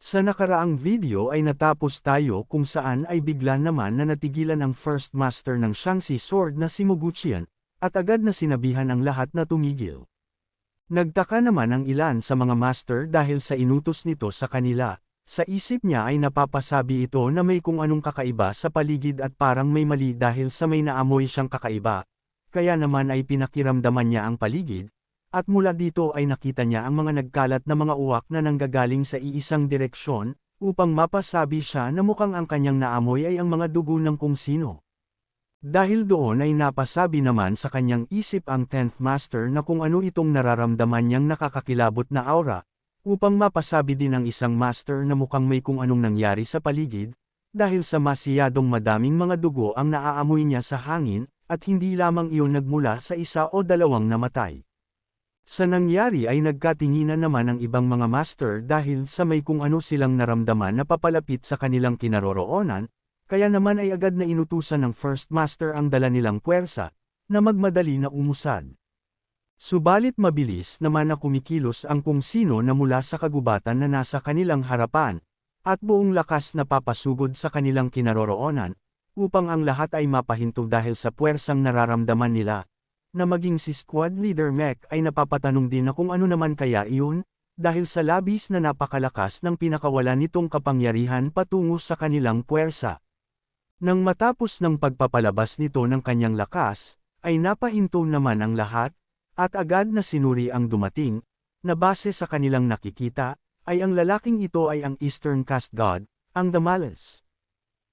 Sa nakaraang video ay natapos tayo kung saan ay bigla naman na natigilan ang First Master ng Shangxi Sword na si Muguchian, at agad na sinabihan ang lahat na tumigil. Nagtaka naman ang ilan sa mga master dahil sa inutos nito sa kanila, sa isip niya ay napapasabi ito na may kung anong kakaiba sa paligid at parang may mali dahil sa may naamoy siyang kakaiba, kaya naman ay pinakiramdaman niya ang paligid, at mula dito ay nakita niya ang mga nagkalat na mga uwak na nanggagaling sa iisang direksyon, upang mapasabi siya na mukhang ang kanyang naamoy ay ang mga dugo ng kung sino. Dahil doon ay napasabi naman sa kanyang isip ang 10th Master na kung ano itong nararamdaman niyang nakakakilabot na aura, upang mapasabi din ng isang Master na mukhang may kung anong nangyari sa paligid, dahil sa masiyadong madaming mga dugo ang naaamoy niya sa hangin, at hindi lamang iyon nagmula sa isa o dalawang namatay. Sa nangyari ay nagkatinginan naman ang ibang mga master dahil sa may kung ano silang naramdaman na papalapit sa kanilang kinaroroonan, kaya naman ay agad na inutusan ng first master ang dala nilang puwersa, na magmadali na umusad. Subalit mabilis naman na kumikilos ang kung sino na mula sa kagubatan na nasa kanilang harapan, at buong lakas na papasugod sa kanilang kinaroroonan, upang ang lahat ay mapahinto dahil sa puwersang nararamdaman nila, na maging si squad leader Mech ay napapatanong din na kung ano naman kaya iyon, dahil sa labis na napakalakas ng pinakawalan nitong kapangyarihan patungo sa kanilang puwersa. Nang matapos ng pagpapalabas nito ng kanyang lakas, ay napahinto naman ang lahat, at agad na sinuri ang dumating, na base sa kanilang nakikita, ay ang lalaking ito ay ang Eastern Caste God, ang Damales.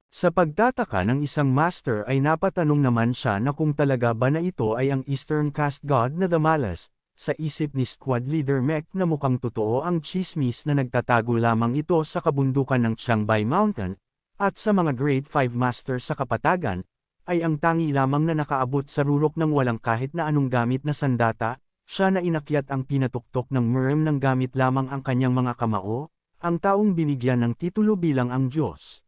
Sa pagtataka ng isang master ay napatanong naman siya na kung talaga ba na ito ay ang Eastern Caste God na Damalas, sa isip ni squad leader Mech na mukhang totoo ang chismis na nagtatago lamang ito sa kabundukan ng Chiangbai Mountain, at sa mga grade 5 master sa kapatagan, ay ang tangi lamang na nakaabot sa rurok ng walang kahit na anong gamit na sandata, siya na inakyat ang pinatuktok ng Murem ng gamit lamang ang kanyang mga kamao, ang taong binigyan ng titulo bilang ang Diyos.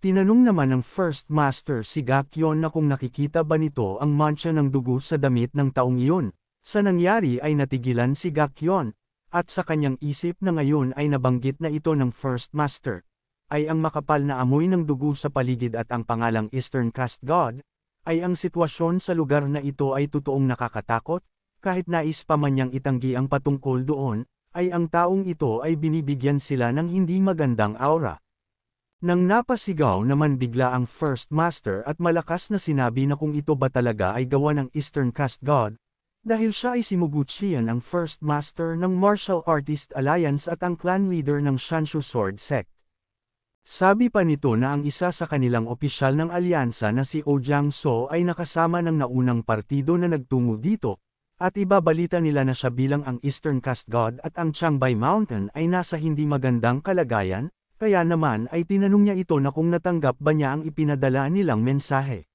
Tinanong naman ng First Master si Gakyon na kung nakikita ba nito ang mancha ng dugo sa damit ng taong iyon. Sa nangyari ay natigilan si Gakyon, at sa kanyang isip na ngayon ay nabanggit na ito ng First Master, ay ang makapal na amoy ng dugo sa paligid at ang pangalang Eastern Caste God, ay ang sitwasyon sa lugar na ito ay totoong nakakatakot, kahit nais pa man niyang itanggi ang patungkol doon, ay ang taong ito ay binibigyan sila ng hindi magandang aura. Nang napasigaw naman bigla ang First Master at malakas na sinabi na kung ito ba talaga ay gawa ng Eastern Caste God, dahil siya ay si Muguchian ang First Master ng Martial Artist Alliance at ang clan leader ng Shanshu Sword Sect. Sabi pa nito na ang isa sa kanilang opisyal ng alyansa na si Ojang So ay nakasama ng naunang partido na nagtungo dito, at ibabalita nila na siya bilang ang Eastern Caste God at ang Changbai Mountain ay nasa hindi magandang kalagayan, kaya naman ay tinanong niya ito na kung natanggap ba niya ang ipinadala nilang mensahe.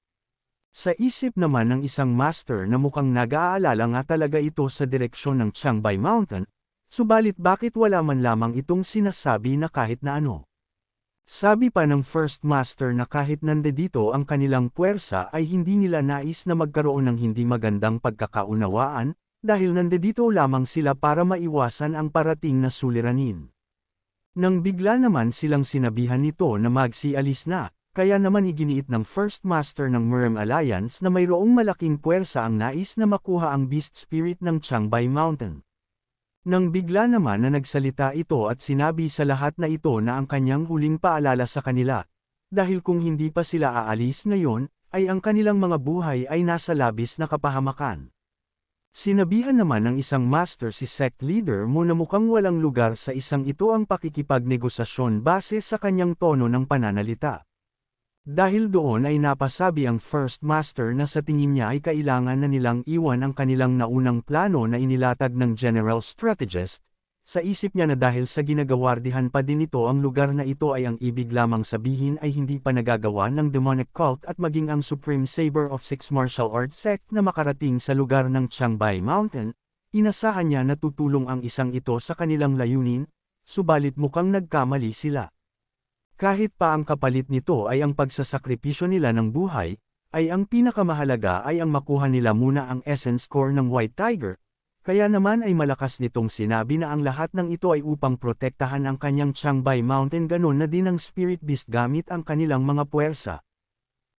Sa isip naman ng isang master na mukhang nag-aalala nga talaga ito sa direksyon ng Chiangbai Mountain, subalit bakit wala man lamang itong sinasabi na kahit na ano. Sabi pa ng first master na kahit nandito ang kanilang puwersa ay hindi nila nais na magkaroon ng hindi magandang pagkakaunawaan, dahil nandito lamang sila para maiwasan ang parating na suliranin. Nang bigla naman silang sinabihan nito na magsialis na, kaya naman iginiit ng First Master ng Murem Alliance na mayroong malaking puwersa ang nais na makuha ang Beast Spirit ng Changbai Mountain. Nang bigla naman na nagsalita ito at sinabi sa lahat na ito na ang kanyang huling paalala sa kanila, dahil kung hindi pa sila aalis ngayon, ay ang kanilang mga buhay ay nasa labis na kapahamakan. Sinabihan naman ng isang master si sect leader mo na mukhang walang lugar sa isang ito ang pakikipagnegosasyon base sa kanyang tono ng pananalita. Dahil doon ay napasabi ang first master na sa tingin niya ay kailangan na nilang iwan ang kanilang naunang plano na inilatag ng general strategist, sa isip niya na dahil sa ginagawardihan pa din ito ang lugar na ito ay ang ibig lamang sabihin ay hindi pa nagagawa ng demonic cult at maging ang Supreme Saber of Six Martial Arts Sect na makarating sa lugar ng Chiangbai Mountain, inasahan niya na tutulong ang isang ito sa kanilang layunin, subalit mukhang nagkamali sila. Kahit pa ang kapalit nito ay ang pagsasakripisyo nila ng buhay, ay ang pinakamahalaga ay ang makuha nila muna ang essence core ng White Tiger, Kaya naman ay malakas nitong sinabi na ang lahat ng ito ay upang protektahan ang kanyang Changbai Mountain ganon na din ang Spirit Beast gamit ang kanilang mga puwersa.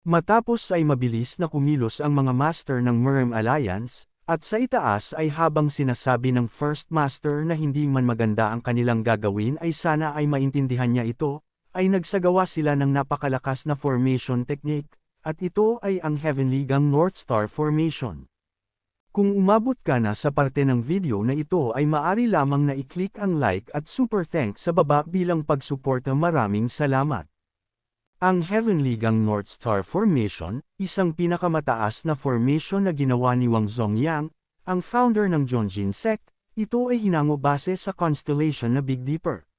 Matapos ay mabilis na kumilos ang mga master ng Murm Alliance, at sa itaas ay habang sinasabi ng First Master na hindi man maganda ang kanilang gagawin ay sana ay maintindihan niya ito, ay nagsagawa sila ng napakalakas na formation technique, at ito ay ang Heavenly Gang North Star Formation. Kung umabot ka na sa parte ng video na ito ay maari lamang na i-click ang like at super thanks sa baba bilang pagsuporta maraming salamat. Ang Heavenly Gang North Star Formation, isang pinakamataas na formation na ginawa ni Wang Zongyang, ang founder ng Jonjin Sect, ito ay hinango base sa constellation na Big Dipper.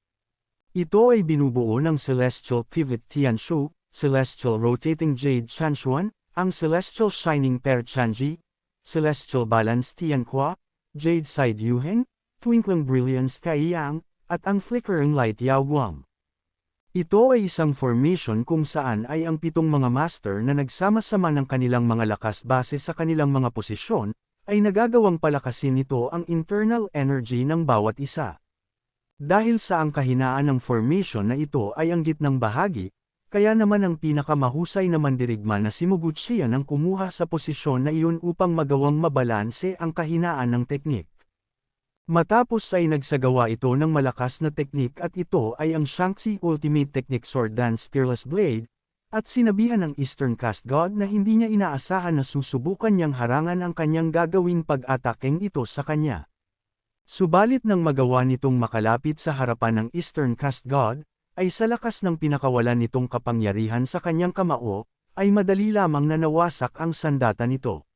Ito ay binubuo ng Celestial Pivot Tianshu, Celestial Rotating Jade Chanshuan, ang Celestial Shining Pear Chanji, Celestial Balance Tianhua, Jade Side Yuheng, Twinkling Brilliance Kaiyang, at ang Flickering Light Yaoguang. Ito ay isang formation kung saan ay ang pitong mga master na nagsama-sama ng kanilang mga lakas base sa kanilang mga posisyon, ay nagagawang palakasin nito ang internal energy ng bawat isa. Dahil sa ang kahinaan ng formation na ito ay ang gitnang bahagi, kaya naman ang pinakamahusay na mandirigma na si Muguchian ang kumuha sa posisyon na iyon upang magawang mabalanse ang kahinaan ng teknik. Matapos ay nagsagawa ito ng malakas na teknik at ito ay ang Shanxi Ultimate Technique Sword Dance Fearless Blade, at sinabihan ng Eastern Cast God na hindi niya inaasahan na susubukan niyang harangan ang kanyang gagawing pag-atakeng ito sa kanya. Subalit nang magawa nitong makalapit sa harapan ng Eastern Cast God, ay sa lakas ng pinakawalan nitong kapangyarihan sa kanyang kamao, ay madali lamang na nawasak ang sandata nito.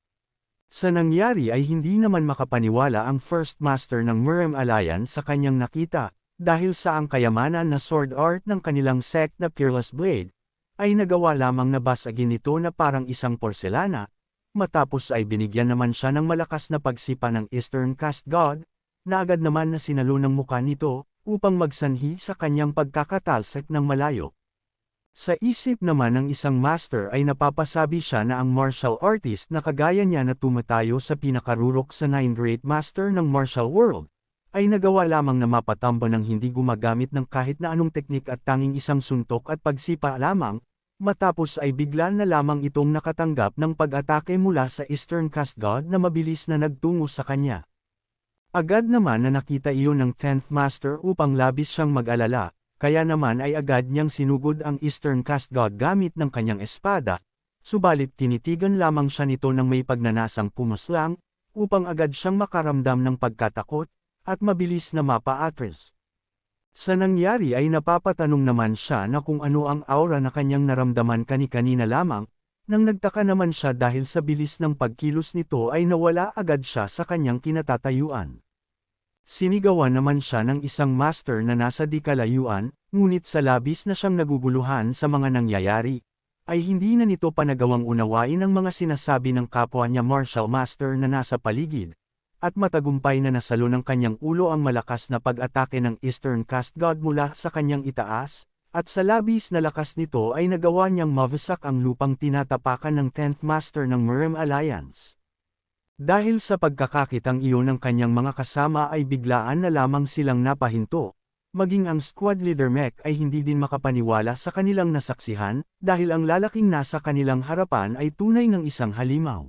Sa nangyari ay hindi naman makapaniwala ang First Master ng Murem Alliance sa kanyang nakita, dahil sa ang kayamanan na sword art ng kanilang sect na Peerless Blade, ay nagawa lamang na basagin ito na parang isang porselana, matapos ay binigyan naman siya ng malakas na pagsipa ng Eastern Cast God, na agad naman na sinalo ng muka nito, upang magsanhi sa kanyang pagkakatalsik ng malayo. Sa isip naman ng isang master ay napapasabi siya na ang martial artist na kagaya niya na tumatayo sa pinakarurok sa Nine Great Master ng martial world, ay nagawa lamang na mapatamba ng hindi gumagamit ng kahit na anong teknik at tanging isang suntok at pagsipa lamang, matapos ay bigla na lamang itong nakatanggap ng pag-atake mula sa Eastern Cast God na mabilis na nagtungo sa kanya. Agad naman na nakita iyon ng 10th Master upang labis siyang mag-alala, kaya naman ay agad niyang sinugod ang Eastern Cast God gamit ng kanyang espada, subalit tinitigan lamang siya nito ng may pagnanasang pumuslang, upang agad siyang makaramdam ng pagkatakot, at mabilis na mapa-atras. Sa nangyari ay napapatanong naman siya na kung ano ang aura na kanyang naramdaman kani-kanina lamang, nang nagtaka naman siya dahil sa bilis ng pagkilos nito ay nawala agad siya sa kanyang kinatatayuan. Sinigawan naman siya ng isang master na nasa di kalayuan, ngunit sa labis na siyang naguguluhan sa mga nangyayari, ay hindi na nito panagawang unawain ang mga sinasabi ng kapwa niya martial master na nasa paligid, at matagumpay na nasalo ng kanyang ulo ang malakas na pag-atake ng Eastern Cast God mula sa kanyang itaas, at sa labis na lakas nito ay nagawa niyang mawasak ang lupang tinatapakan ng 10th Master ng Murem Alliance. Dahil sa pagkakakitang iyon ng kanyang mga kasama ay biglaan na lamang silang napahinto, maging ang squad leader mech ay hindi din makapaniwala sa kanilang nasaksihan, dahil ang lalaking nasa kanilang harapan ay tunay ng isang halimaw.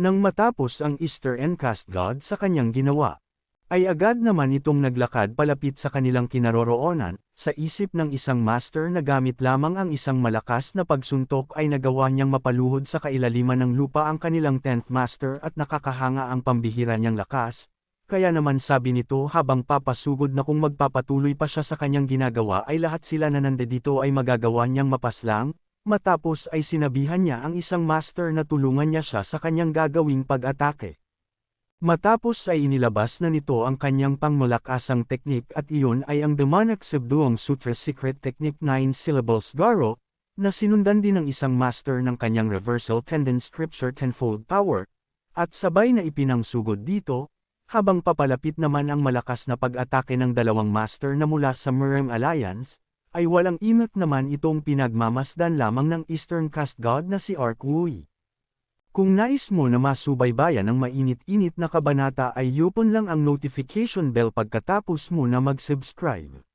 Nang matapos ang Easter and Cast God sa kanyang ginawa, ay agad naman itong naglakad palapit sa kanilang kinaroroonan, sa isip ng isang master na gamit lamang ang isang malakas na pagsuntok ay nagawa niyang mapaluhod sa kailaliman ng lupa ang kanilang 10th master at nakakahanga ang pambihira niyang lakas, kaya naman sabi nito habang papasugod na kung magpapatuloy pa siya sa kanyang ginagawa ay lahat sila na nandito ay magagawa niyang mapaslang, matapos ay sinabihan niya ang isang master na tulungan niya siya sa kanyang gagawing pag-atake. Matapos ay inilabas na nito ang kanyang pangmalakasang teknik at iyon ay ang Demonic Subduong Sutra Secret Technique 9 Syllables Garo, na sinundan din ng isang master ng kanyang Reversal Tendon Scripture Tenfold Power, at sabay na ipinangsugod dito, habang papalapit naman ang malakas na pag-atake ng dalawang master na mula sa Murem Alliance, ay walang imak naman itong pinagmamasdan lamang ng Eastern Cast God na si Ark Wui. Kung nais mo na masubaybayan ang mainit-init na kabanata ay yupon lang ang notification bell pagkatapos mo na mag-subscribe.